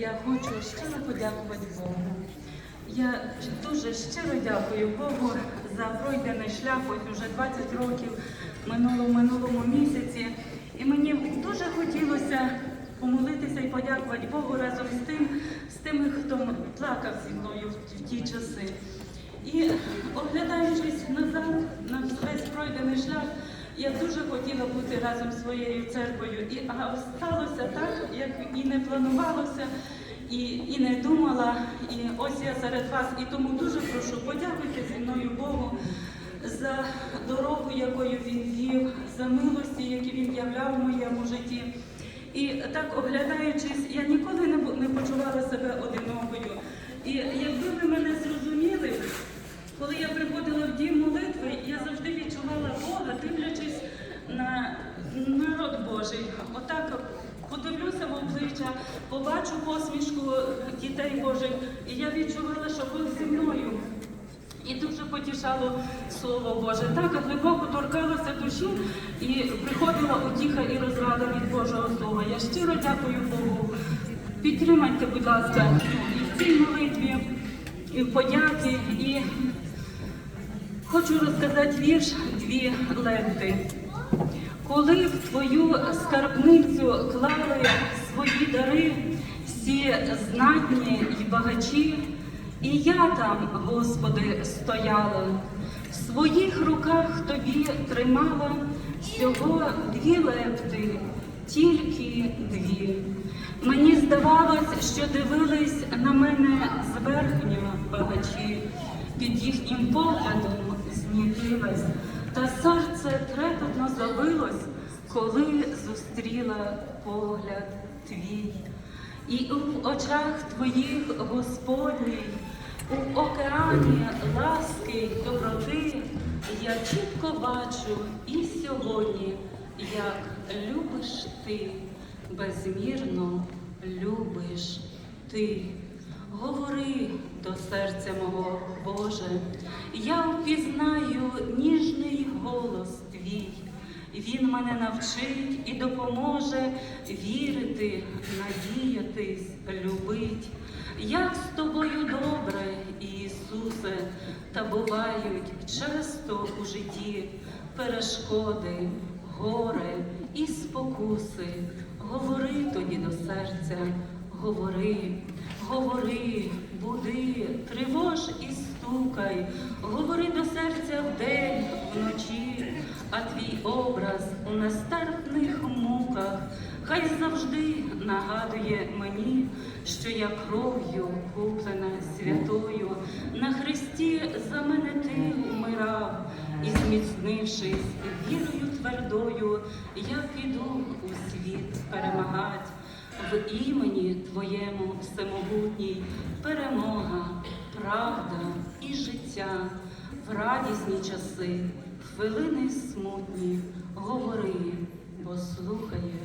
Я хочу щиро подякувати Богу. Я дуже щиро дякую Богу за пройдений шлях, ось уже 20 років минуло в минулому місяці. І мені дуже хотілося помолитися і подякувати Богу разом з тим, з тими, хто плакав зі мною в, ті часи. І оглядаючись назад на весь пройдений шлях, я дуже хотіла бути разом з своєю церквою. І а сталося так, як і не планувалося, і, і не думала. І ось я серед вас. І тому дуже прошу, подякуйте зі мною Богу за дорогу, якою він вів, за милості, які він являв в моєму житті. І так оглядаючись, я ніколи не, почувала себе одинокою. І якби ви мене зрозуміли, коли я приходила в дім молитви, я завжди відчувала Бога, дивлячись на Божий. Отак подивлюся в обличчя, побачу посмішку дітей Божих, і я відчувала, що Бог зі мною. І дуже потішало Слово Боже. Так глибоко торкалося душі і приходила утіха і розрада від Божого Слова. Я щиро дякую Богу. Підтримайте, будь ласка, і в цій молитві, і в подяки. І хочу розказати вірш дві ленти. Коли в твою скарбницю клали свої дари, всі знатні й багачі, і я там, Господи, стояла, в своїх руках тобі тримала всього дві лепти, тільки дві. Мені здавалось, що дивились на мене зверхньо багачі, під їхнім поглядом знітилась, та серце трепетно забилось, коли зустріла погляд твій. І у очах твоїх, Господній, у океані ласки й доброти я чітко бачу і сьогодні, як любиш ти, безмірно любиш ти. Говори до серця мого, Боже, я впізнаю ніжний голос твій. Він мене навчить і допоможе вірити, надіятись, любить. Як з тобою добре, Ісусе, та бувають часто у житті перешкоди, горе і спокуси. Говори тоді до серця, говори, говори, буди, тривож і стукай, говори до серця у нестерпних муках. Хай завжди нагадує мені, що я кров'ю куплена святою, на хресті за мене ти вмирав, і зміцнившись вірою твердою, я піду у світ перемагать. В імені Твоєму всемогутній перемога, правда і життя, в радісні часи, хвилини смутні, раба.